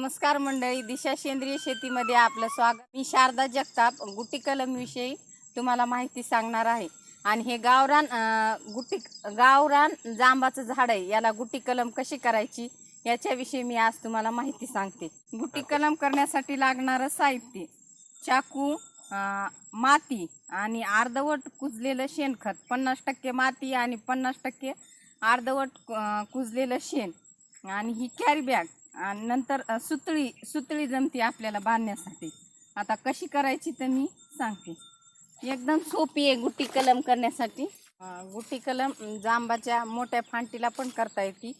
नमस्कार मंडळी दिशा सेंद्रिय शेतीमध्ये आपलं स्वागत. मी शारदा जगताप गुटी कलमविषयी तुम्हाला माहिती सांगणार आहे. आणि हे गावरान गुटी गावरान जांबाचं झाड आहे. याला गुटी कलम कशी करायची याच्याविषयी मी आज तुम्हाला माहिती सांगते. गुटी कलम करण्यासाठी लागणारं साहित्य चाकू माती आणि अर्धवट कुजलेलं शेणखत. पन्नास टक्के माती आणि पन्नास टक्के अर्धवट कुजलेलं शेण. आणि ही कॅरी बॅग आणि नंतर सुतळी सुतळी जमती आपल्याला बांधण्यासाठी. आता कशी करायची तर मी सांगते. एकदम सोपी आहे गुट्टी कलम करण्यासाठी. गुट्टी कलम जांबाच्या मोठ्या फांटीला पण करता येते.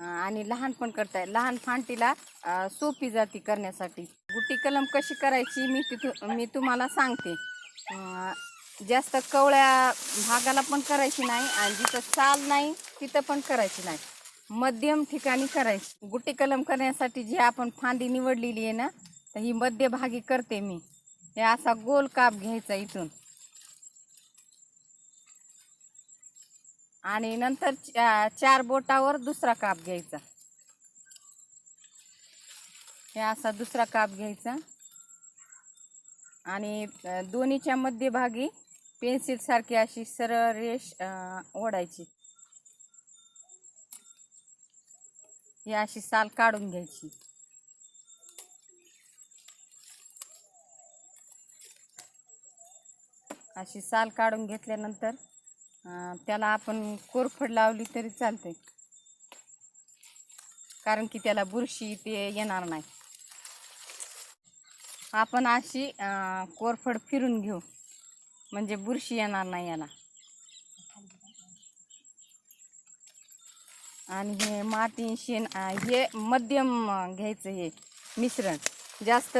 आणि लहान पण करता येते. लहान फांटीला सोपी जाती करण्यासाठी. गुट्टी कलम कशी करायची मी तिथू मी तुम्हाला सांगते. जास्त कवळ्या भागाला पण करायची नाही आणि जिथं साल नाही तिथं पण करायची नाही. मध्यम ठिकाणी करायची. गुटी कलम करण्यासाठी जी आपण फांदी निवडलेली आहे ना तर ही मध्यभागी करते मी. हे असा गोल काप घ्यायचा इथून. आणि नंतर चार बोटावर दुसरा काप घ्यायचा. हे असा दुसरा काप घ्यायचा. आणि दोन्हीच्या मध्यभागी पेन्सिलसारखी अशी सरळ रेष ओढायची. ही अशी साल काढून घ्यायची. अशी साल काढून घेतल्यानंतर त्याला आपण कोरफड लावली तरी चालते कारण की त्याला बुरशी ते येणार नाही. आपण अशी कोरफड फिरून घेऊ. म्हणजे बुरशी येणार नाही याला. आणि हे माती शेण हे मध्यम घ्यायचं हे मिश्रण. जास्त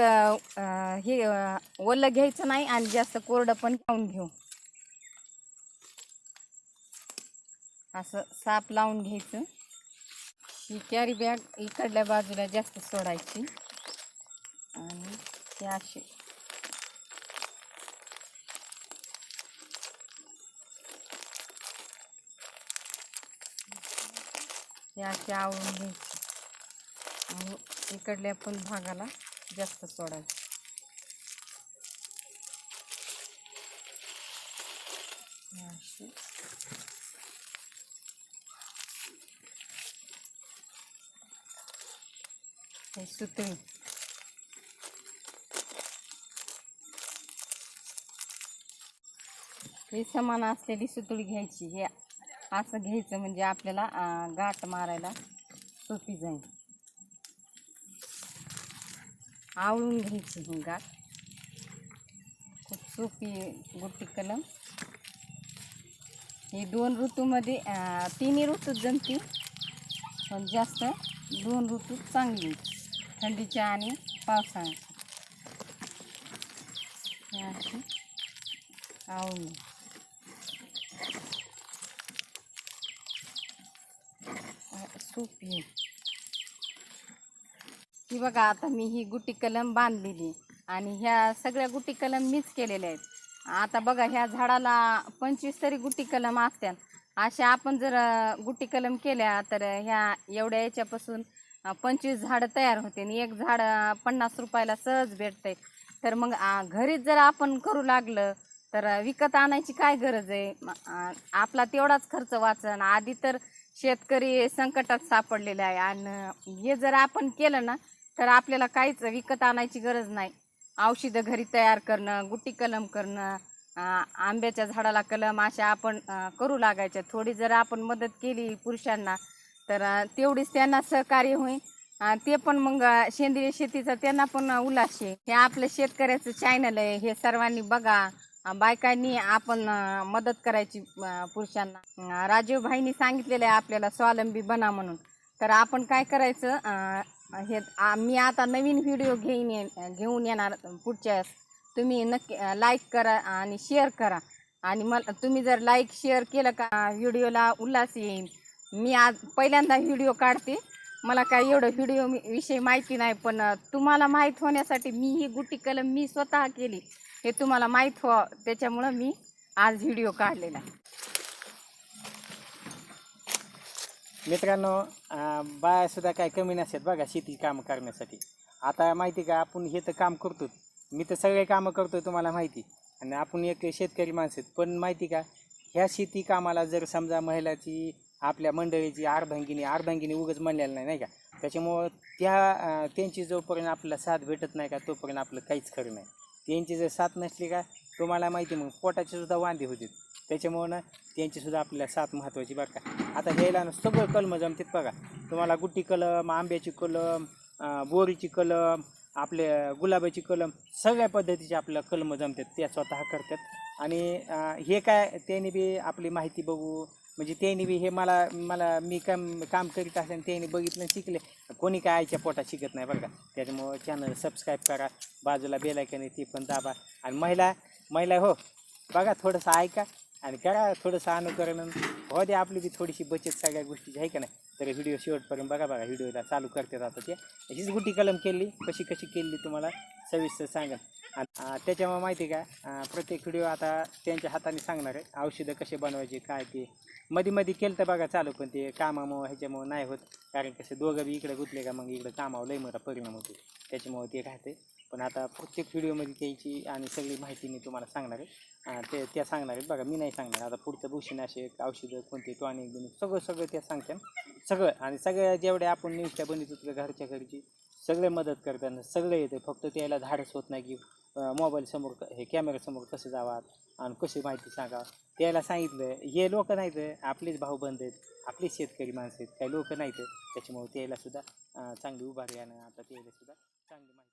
हे ओलं घ्यायचं नाही आणि जास्त कोरडं पण लावून घेऊ. असं साप लावून घ्यायचं. ही कॅरी बॅग इकडल्या बाजूला जास्त सोडायची. आणि हे अशी हे अशी आवळून घ्यायचे. आणि इकडल्या पण भागाला जास्त सोडायचं. हे अशी. हे सुतळी. समान असलेली सुतळी घ्यायची. हे असं घ्यायचं म्हणजे आपल्याला गाठ मारायला सोपी जाईल. आवळून घ्यायची ही गाठ. खूप सोपी गुट्टी कलम. हे दोन ऋतूमध्ये तिन्ही ऋतूत जमती पण जास्त दोन ऋतू चांगली थंडीच्या आणि पावसाळ्याच्या. हे आवळून. सोपी ही बघा आता मी ही गुटी कलम बांधलेली आणि ह्या सगळ्या गुटी कलम मीच केलेल्या आहेत. आता बघा ह्या झाडाला पंचवीस तरी गुटी कलम असतात अशा आपण जर गुटी कलम केल्या तर ह्या एवढ्या याच्यापासून पंचवीस झाडं तयार होते आणि एक झाड पन्नास रुपयाला सहज भेटते तर मग घरीच जर आपण करू लागलं तर विकत आणायची काय गरज आहे? आपला तेवढाच खर्च वाचन. आधी तर शेतकरी संकटात सापडलेला आहे. आणि हे जर आपण केलं ना तर आपल्याला काहीच विकत आणायची गरज नाही. औषधं घरी तयार करणं गुट्टी कलम करणं आंब्याच्या झाडाला कलम अशा आपण करू लागायच्या थोडी जर आपण मदत केली पुरुषांना तर तेवढीच त्यांना सहकार्य होईल. ते पण मग सेंद्रिय शेतीचा त्यांना पण उल्हास आहे. हे आपलं शेतकऱ्याचं चॅनल आहे. हे सर्वांनी बघा. बायकांनी आपण मदत करायची पुरुषांना. अं, सांगितलेलं आहे आपल्याला स्वावलंबी बना म्हणून. तर आपण काय करायचं हे मी आता नवीन व्हिडिओ घेऊन ये घेऊन येणार पुढच्या तुम्ही नक्की लाईक करा आणि शेअर करा. आणि मला तुम्ही जर लाईक शेअर केलं का व्हिडिओला उल्हास येईल मी आज पहिल्यांदा व्हिडिओ काढते. मला काय एवढं व्हिडिओ विषयी माहिती नाही पण तुम्हाला माहीत होण्यासाठी मी ही गुटी कलम मी स्वतः केली. हे तुम्हाला माहीत व्हावं हो, त्याच्यामुळं मी आज व्हिडिओ काढलेला आहे. मित्रांनो बाया सुद्धा काय कमी नसतात बघा शेती काम करण्यासाठी. आता माहिती का आपण हे तर काम करतो मी तर सगळे कामं करतो तुम्हाला माहिती. आणि आपण एक शेतकरी माणसं आहेत. पण माहिती का ह्या शेती कामाला जर समजा महिलाची आपल्या मंडळीची अर्धांगिनी अर्धांगिनी उगच म्हणलेलं नाही नाही का? त्याच्यामुळं त्या त्यांची जोपर्यंत आपला साथ भेटत नाही का तोपर्यंत आपलं काहीच खरं नाही. त्यांची जर साथ नसली का तुम्हाला माहिती मग पोटाचे सुद्धा वांदे होते. त्याच्यामुळं ना त्यांचीसुद्धा आपल्याला साथ महत्त्वाची बरं का. आता ह्याला ना सगळं कलम जमतात बघा. तुम्हाला गुट्टी कलम आंब्याची कलम बोरीची कलम आपले गुलाबाची कलम सगळ्या पद्धतीचे आपल्याला कलम जमतात त्या स्वतः करतात. आणि हे काय त्यांनी बी आपली माहिती बघू म्हणजे त्यांनी बी हे मला मला मी काम काम करीत असल्याने त्यांनी बघितलं शिकले. कोणी काय आईच्या पोटात शिकत नाही बरं का? त्याच्यामुळं चॅनल सबस्क्राईब करा बाजूला बेलायकन ते पण दाबा. आणि महिला महिला हो बघा थोडंसं ऐका आणि करा थोडंसं अनुकरण. हो दे आपली बी थोडीशी बचत सगळ्या गोष्टीची आहे का नाही? तर व्हिडिओ शेवटपर्यंत बघा बघा व्हिडिओला चालू करते आता ते. हीच गुटी कलम केली कशी कशी केली तुम्हाला? सविस्तर सांगा. आणि त्याच्यामुळे माहिती आहे का प्रत्येक व्हिडिओ आता त्यांच्या हाताने सांगणार आहे. औषधं कसे बनवायचे काय ते. मध्ये मध्ये केलं तर बघा चालू पण ते कामामुळं ह्याच्यामुळं नाही होत. कारण कसं दोघं बी इकडे गुतले का मग इकडं कामावर लई मोठा परिणाम होतो. त्याच्यामुळं ते राहते. पण आता प्रत्येक व्हिडिओमध्ये त्याची आणि सगळी माहिती मी तुम्हाला सांगणार आहे. ते त्या सांगणार आहेत. बघा मी नाही सांगणार. आता पुढचं बुरशीनाशक औषधं कोणते टॉनिक बिनिक सगळं सगळं त्या सांगतात सगळं आणि सगळ्या जेवढे आपण न्यूजच्या बनवतो तुझ्या घरच्या घरची सगळे मदत करतात सगळे येते. फक्त त्याला धाडस होत नाही की मोबाईलसमोर हे कॅमेऱ्यासमोर कसं जावा आणि कशी माहिती सांगा त्याला सांगितलं हे लोक नाहीत आपलेच भाऊबंद आहेत आपलेच शेतकरी माणसं आहेत काही लोक नाहीत. त्याच्यामुळे त्याला सुद्धा चांगली उभारी आणि आता त्याला सुद्धा चांगली माहिती